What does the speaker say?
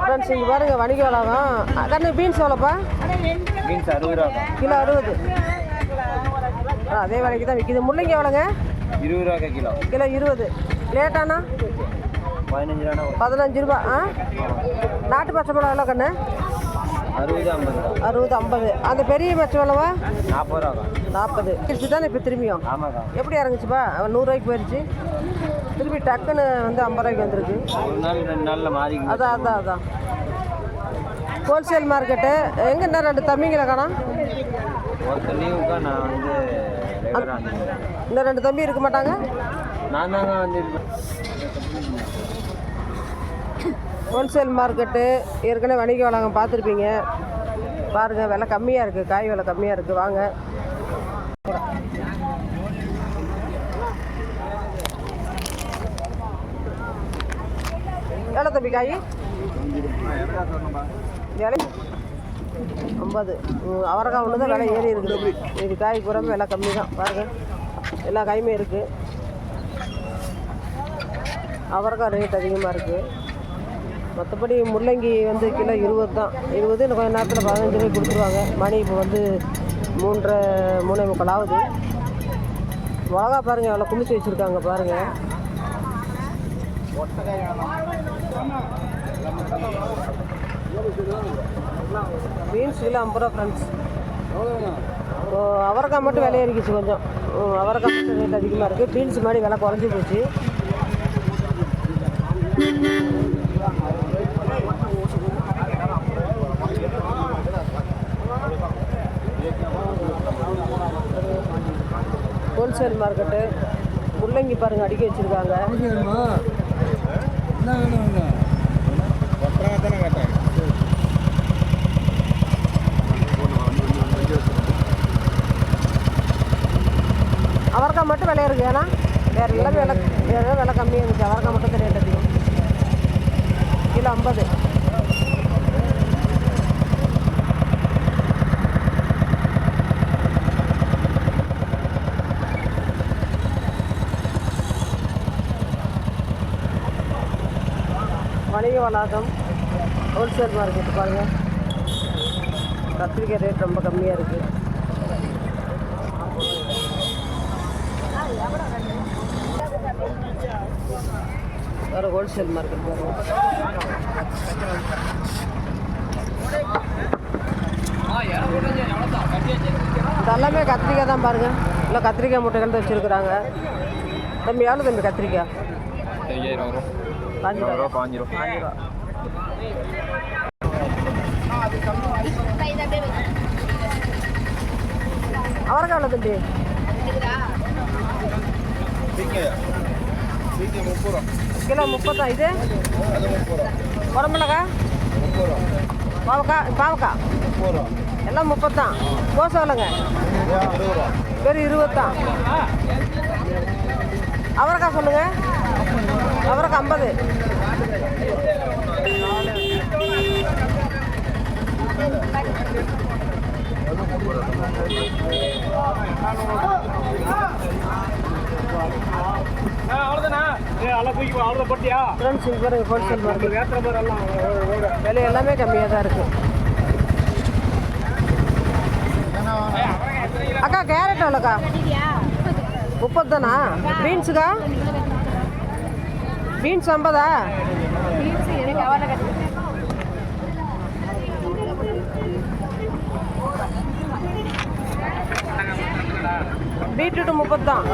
Friends இங்கே பாருங்க வணிக வளாகம். கண்ணு பீன்ஸ் எவ்வளோப்பா? மீன்ஸ் அறுபது ரூபா. கிலோ அறுபது. அதே விலைக்கு தான் விற்கிது முள்ளங்கி எவ்வளோங்க? இருபது ரூபா கிலோ. கிலோ இருபது. லேட்டானா பதினஞ்சு ரூபா பதினஞ்சு ரூபா ஆ நாட்டு பச்சை மிளகா எவ்வளோ கண்ணு? அறுபது ஐம்பது. அந்த பெரிய பச்சை மிளகா நாற்பது ரூபா நாற்பது. திருச்சி தானே இப்போ திரும்பியும்? எப்படி இறங்குச்சுப்பா? நூறுரூவாய்க்கு போயிடுச்சு திருப்பி டக்குன்னு வந்து ஐம்பது ரூபாய்க்கு வந்திருக்கு. அதான் அதான் அதான். ஹோல்சேல் மார்க்கெட்டு எங்கே இன்னும் ரெண்டு தம்பிங்களை வந்துருக்கேன் இன்னும் ரெண்டு தம்பி இருக்க மாட்டாங்க? நான் தாங்க வந்து ஹோல்சேல் மார்க்கெட்டு ஏற்கனவே வணிக வளாகம் பார்த்துருப்பீங்க. பாருங்கள் விலை கம்மியாக இருக்குது காய் விலை கம்மியாக இருக்குது வாங்க. எவ்வளோ தம்பி காய்? விலை? ஐம்பது. அவரைக்காய் ஒன்று தான் விலை ஏறி இருக்குது. இது காய் பூரா விலை கம்மி தான். பாருங்கள் எல்லா காயுமே இருக்குது அவரைக்காய் ரேட் அதிகமாக இருக்குது மற்றபடி முள்ளங்கி வந்து கிலோ இருபது தான். இருபது இன்னும் கொஞ்சம் நேரத்தில் பதினஞ்சு ரூபாய் கொடுத்துருவாங்க. மணி இப்போ வந்து மூன்றரை மூணே முக்கால் ஆகுது. மிளகா பாருங்கள் எவ்வளோ குமிச்சு வச்சுருக்காங்க பாருங்கள் பீன்ஸ் கிலோ ஐம்பது ரூபா ஃப்ரெண்ட்ஸ் ஓ அவரைக்காய் மட்டும் விலை ஏறிக்கிச்சு கொஞ்சம். அவரைக்காய் மட்டும் ரேட் அதிகமாக இருக்குது பீன்ஸ் மாதிரி விலை குறைஞ்சி போச்சு. ஹோல்சேல் மார்க்கெட்டு முள்ளங்கி பாருங்க அடுக்கி வச்சிருக்காங்க. அவரைக்காய் மட்டும் விலை இருக்கு ஏன்னா வேற எல்லாமே விலை வேற விலை கம்மியாக இருந்துச்சு அவரைக்காய் மட்டும் தான் ரேட் அதிகம் கிலோ ஐம்பது. வணிக வளாகம் ஹோல்சேல் மார்க்கெட் பாருங்கள் கத்திரிக்காய் ரேட் ரொம்ப கம்மியாக இருக்குது வேறு ஹோல்சேல் மார்க்கெட் பாருங்க இது எல்லாமே கத்திரிக்காய் தான் பாருங்க. இல்லை கத்திரிக்காய் மூட்டைகள் தான் வச்சுருக்குறாங்க. தம்பி எவ்வளோ தம்பி கத்திரிக்காய்? பாஞ்சு ரூபா பாஞ்சு ரூபா பாஞ்சு ரூபா அவரைக்காய் எவ்வளோ தம்பி? முப்பது கிலோ முப்பத்தா இது? அது முப்பது ரூபா. பாவக்கா பாவக்கா எல்லாம் முப்பத்தான். கோசம் இல்லைங்க வெறும் இருபத்தான். அவரைக்கா சொல்லுங்க. அவரைக்கா ஐம்பது. Thank ஃப்ரெண்ட்ஸ் இங்கே பாருங்க ஹோல்சேல் மார்க்கெட் விலை எல்லாமே கம்மியாக தான் இருக்குது அக்கா கேரட் எவ்வளோக்கா முப்பது தானா பீன்ஸுக்கா பீன்ஸ் ஐம்பதா? பீட்ரூட் முப்பது தான்